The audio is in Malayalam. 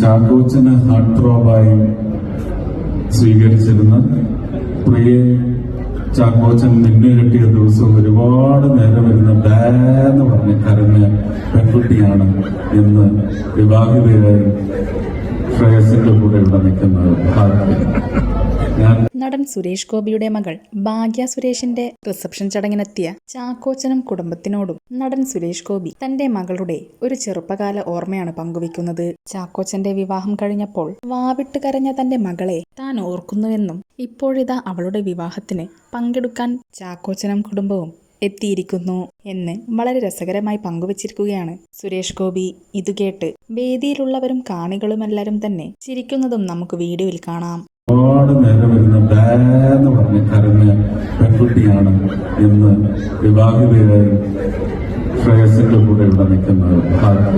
ചാക്കോച്ചന് ഹാർട്ട് ത്രോബായി സ്വീകരിച്ചിരുന്ന പ്രിയ ചാക്കോച്ചൻ നിന്നെ കിട്ടിയ ദിവസം ഒരുപാട് നേരം വരുന്ന ബാന്ന് പറഞ്ഞ് കരഞ്ഞ പെൺകുട്ടിയാണ് ഇന്ന് വിവാഹിതയായി ശ്രേയസിന്റെ കൂടെ ഇവിടെ നിൽക്കുന്നത്. ഞാൻ നടൻ സുരേഷ് ഗോപിയുടെ മകൾ ഭാഗ്യ സുരേഷിന്റെ റിസപ്ഷൻ ചടങ്ങിനെത്തിയ ചാക്കോച്ചനും കുടുംബത്തിനോടും നടൻ സുരേഷ് ഗോപി തന്റെ മകളുടെ ഒരു ചെറുപ്പകാല ഓർമ്മയാണ് പങ്കുവെക്കുന്നത് ചാക്കോച്ചന്റെ വിവാഹം കഴിഞ്ഞപ്പോൾ വാവിട്ട് കരഞ്ഞ തന്റെ മകളെ താൻ ഓർക്കുന്നുവെന്നും ഇപ്പോഴിതാ അവളുടെ വിവാഹത്തിന് പങ്കെടുക്കാൻ ചാക്കോച്ചനും കുടുംബവും എത്തിയിരിക്കുന്നു എന്ന് വളരെ രസകരമായി പങ്കുവച്ചിരിക്കുകയാണ് സുരേഷ് ഗോപി. ഇത് കേട്ട് വേദിയിലുള്ളവരും കാണികളുമെല്ലാവരും തന്നെ ചിരിക്കുന്നതും നമുക്ക് വീഡിയോയിൽ കാണാം. ഒരുപാട് നേരം വരുന്ന ബാന്ന് പറഞ്ഞ് കരഞ്ഞ പെൺകുട്ടിയാണ് ഇന്ന് വിവാഹിതയായി ശ്രേയസിന്റെ കൂടെ ഇവിടെ നിൽക്കുന്നത് ഭാഗ്യം